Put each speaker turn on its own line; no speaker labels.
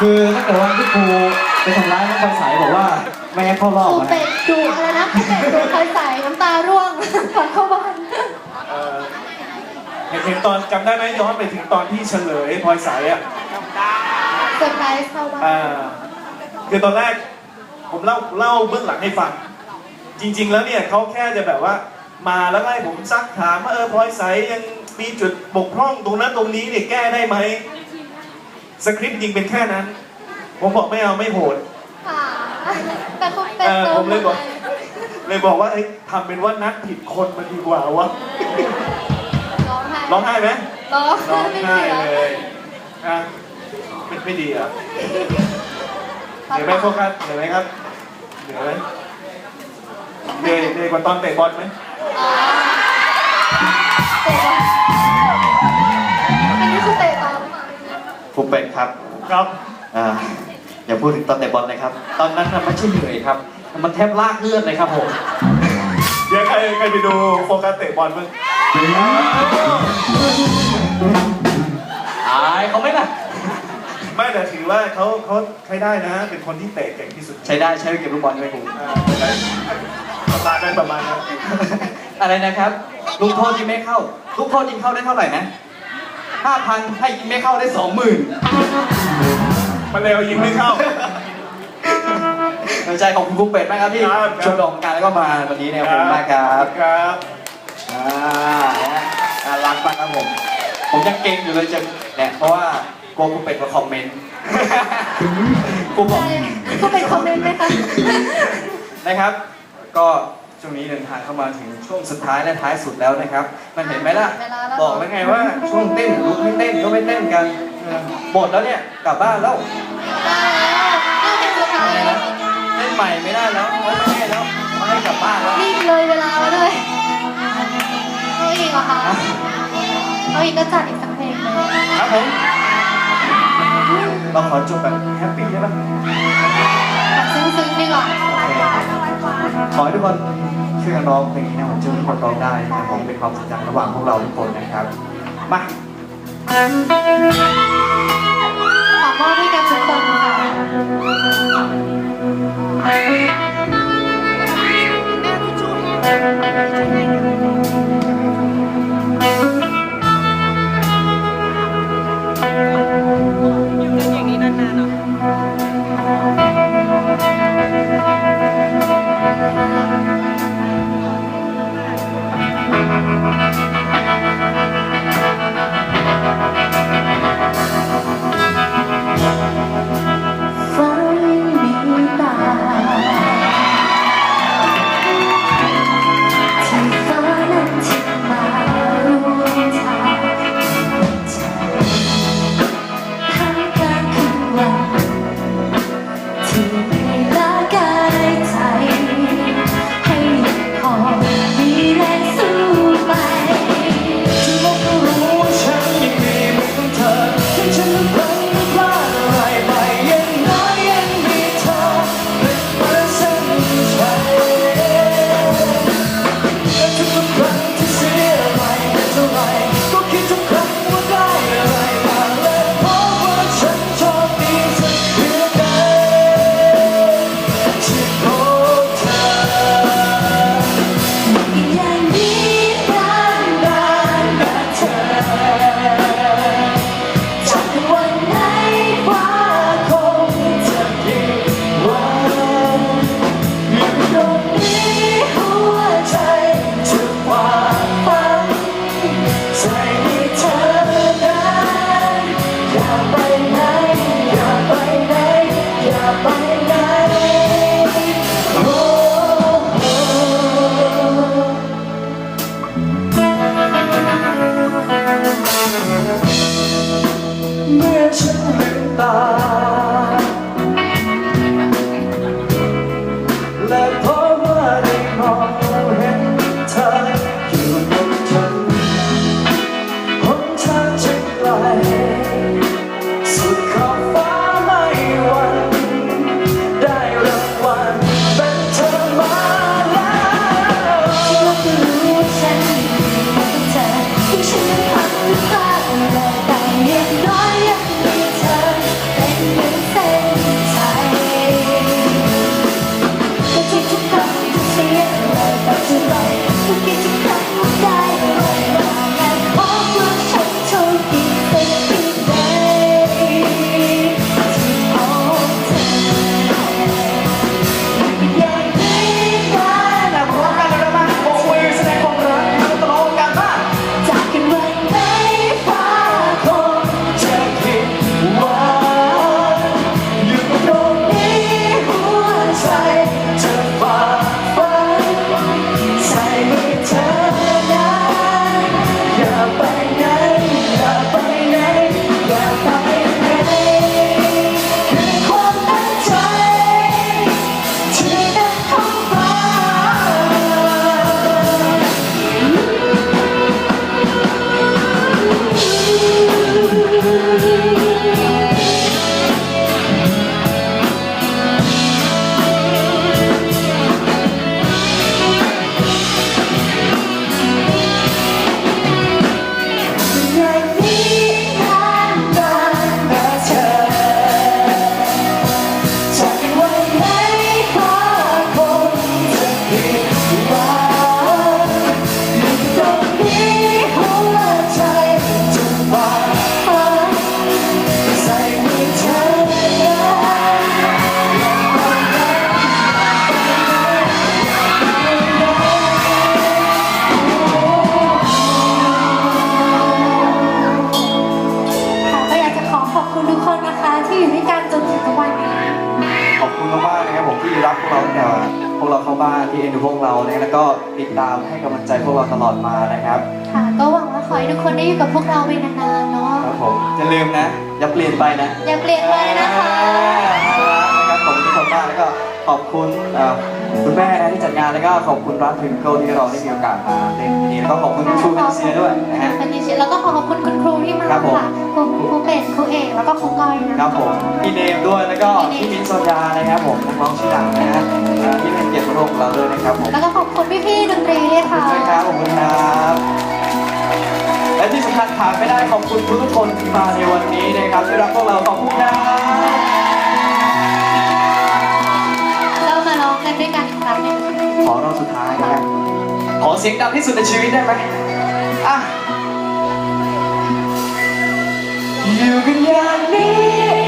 คือถ้าเกิดว่าที่ครูไปทำร้ายน้องไฟใสบอกว่าไม่ให้เข้าร
ค
อบ
รู
อะ
เป็ดดูอะไรนะครูเป็ดดูคอยใส่น้ำตาร่วงก่อนเข้าบ้าน
เอ่อเห็นเห็นตอนจำได้ไหมย้อนไปถึงตอนที่เฉลยพลอยใสอะ
เซอร์ไพรส์เข้าบ้าน
อ่าคือตอนแรกผมเล่าเล่าเบื้องหลังให้ฟัง จริง ๆ แล้วเนี่ยเขาแค่จะแบบว่า มาแล้วก็ให้ผมซักถามว่าเออพลอยใสยังมีจุดบกพร่องตรงนั้นตรงนี้เนี่ยแก้ได้ไหม สคริปต์จริงเป็นแค่นั้น ผมบอกไม่เอาไม่โหด
ค่ะแต่ครูเป็ด
เออ
เติ
ผมมเลยบอก
ไป
เลยบอกว่าเอ้ยทำเป็นว่านัดผิดคนมาดีกว่าวะ
ร้องไห้
ร้องไห้ไหม
ร้อง
ร้อง
ไม่
ไห้
ดีเหรอ
เลยอะไม่ไม่ดีเหรอะเหนื่อยไหมโฟกัสเหนื่อยไหมครับเหนื่อยไหมเหนื่อยเหนื่อยกว่าตอนเตะบอลไหม
อ๋อเตะบอล ครูเป็
ดครับ
ครับ
อ่าอย่าพูดถึงตอนเตะบอลเลยครับ ตอนนั้นน่ะไม่ใช่เหนื่อยครับ มันแทบลากเลือดเลยครับผม
เดี๋ยวใครใครไปดูโฟกัสเตะบอลบ้าง
อายเขาไหมล่ะ
ไม่แต่ถือว่าเขาเขาใช้ได้นะ เป็นคนที่เตะเก่งที่สุด
ใช้ได้ใช้ไปเก็บลูกบอลใช่ไหมครู
อ่าประมาณนั้นประมาณนั้น
อะไรนะครับ ลูกโทษยิงไม่เข้า ลูกโทษยิงเข้าได้เท่าไหร่นะ ห้าพันให้ยิงไม่เข้าได้สองหมื่น
มาเร็วยิงไม่เข้า
กำลังใจของคุณครูเป็ดมากครับที่
ครับ
ชวนออกกำลังการแล้วก็มาวันนี้เนี่ยขอบคุณมากครับ
ครับ
อ่านะฮะน่ารักมากครับผม ผมยังเก่งอยู่เลยจะเนี่ยเพราะว่ากลัวครูเป็ดมาคอมเมนต์ครูบอก
ครูเป็ดคอมเมนต์ไหมคะ
นะครับ ก็ ช่วงนี้เดินทางเข้ามาถึงช่วงสุดท้ายและท้ายสุดแล้วนะครับ มันเห็นไหมล่ะ
เวลาแล้ว
บอกแล้วไงว่าช่วงเต้นลุกให้เต้นก็ไม่เต้นกันเออหมดแล้วเนี่ยกลับบ้านแล้ว
ได้แล้วน่าเป็นสุดท้ายแล้ว
เล่นใหม่ไม่ได้แล้วไม่ให้แล้วไม่ให้กลับบ้านแล้ว
นี่เลยเวลาแล้วด้วยเอาอีกเหรอคะเอาอีกก็จัดอีกสักเพลงเลย
ครับผมเราขอจบแบบแฮปปี้ได้ไหม
แบบซึ้งๆดีกว่า
ขอให้ทุกคน ช่วยกันร้องเพลงนี้นะผมเชื่อทุกคนร้องได้นะครับผมเป็นความสัมพันธ์ระหว่างพวกเราทุกคนนะครับ มา
ขอมอบให้กันทุกคนค่ะ ลื
อ็นดูพวกเรานะแล้วก็ติดตามให้กำลังใจพวกเราตลอดมานะครับ
ค่ะ ก็หวังว่าขอให้ทุกคนได้อยู่กับพวกเราไปนานๆเนาะ
ครับผมอย่าลืมนะ อย่าเปลี่ยนไปนะ
อย่าเปลี่ยนไปนะคะ
นะครับขอบคุณทุกคนมากแล้วก็ขอบคุณเอ่อคุณแม่นะที่จัดงานแล้วก็ขอบคุณร้านพิมโก้ที่เราได้มีโอกาสมาเล่นที่นี่แล้วก็ขอบคุณคุณครูเป็นเซียด้วยนะฮะ
เป็นดิฉันแล้วก็ขอขอบคุณคุณครูที่มา
ครับผม
ค่ะ ครูครูเป็ดครูเอกแล้วก็ครูก้อยนะ ครับ
ผมพี่เนมด้วยแล้วก็พี่มิ้นท์โซดานะครับผมนักร้องชื่อดังนะฮะเอ่อที่เป็นเกียรติของเราด้วยนะครับผม
แล้วก็ขอบคุณพี่ๆดนตรีด้วย
ขอบ
ค่ะ
คุณครับขอบคุณครับ และที่สำคัญขาดไม่ได้ขอบคุณทุกๆคนที่มาในวันนี้นะครับที่รักพวกเราขอบคุณนะ
เรามาร้องกันด้วยกันอีกครั้งหนึ่ง
ขอรอบสุดท้ายนะครับขอเสียงดังที่สุดในชีวิตได้ไหมอะ อยู่กันอย่างนี้